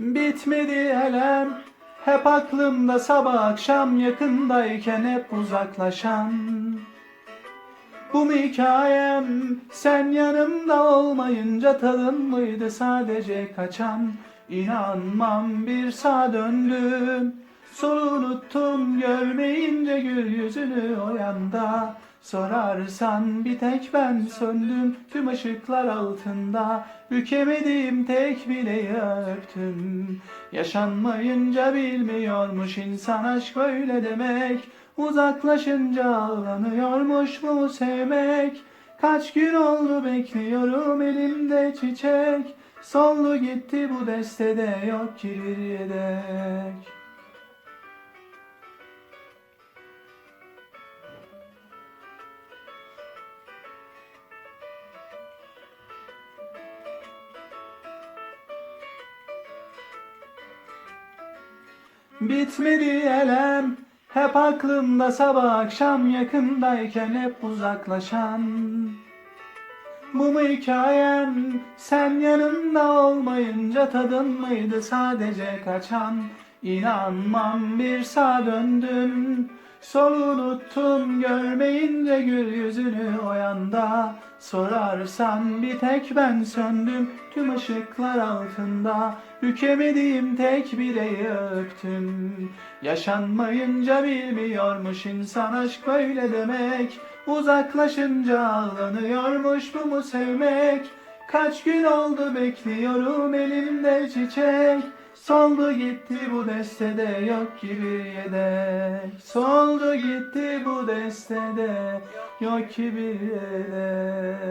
Bitmedi elem Hep aklımda sabah akşam yakındayken hep uzaklaşan. Bu hikayem? Sen yanımda olmayınca tadın mıydı sadece kaçan? İnanmam bir sağ döndüm. Soru unuttum görmeyince gül yüzünü o yanda Sorarsan bir tek ben söndüm tüm ışıklar altında. Bükemediğim tek bileği öptüm. Yaşanmayınca bilmiyormuş insan aşk böyle demek. Uzaklaşınca ağlanıyormuş mu sevmek. Kaç gün oldu bekliyorum elimde çiçek. Soldu gitti bu destede yok ki bir yedek Bitmedi elem Hep aklımda sabah akşam yakındayken hep uzaklaşan. Bu mu hikayem sen yanımda olmayınca tadın mıydı sadece kaçan? İnanmam bir sağ döndüm Sol unuttum görmeyince gül yüzünü o yanda. Sorarsan bir tek ben söndüm tüm ışıklar altında. Bükemediğim tek bileği öptüm. Yaşanmayınca bilmiyormuş insan aşk böyle demek. Uzaklaşınca ağlanıyormuş bu mu sevmek? Kaç gün oldu bekliyorum elimde çiçek Soldu gitti bu destede yok ki bir yedek. Soldu gitti bu destede yok ki bir yedek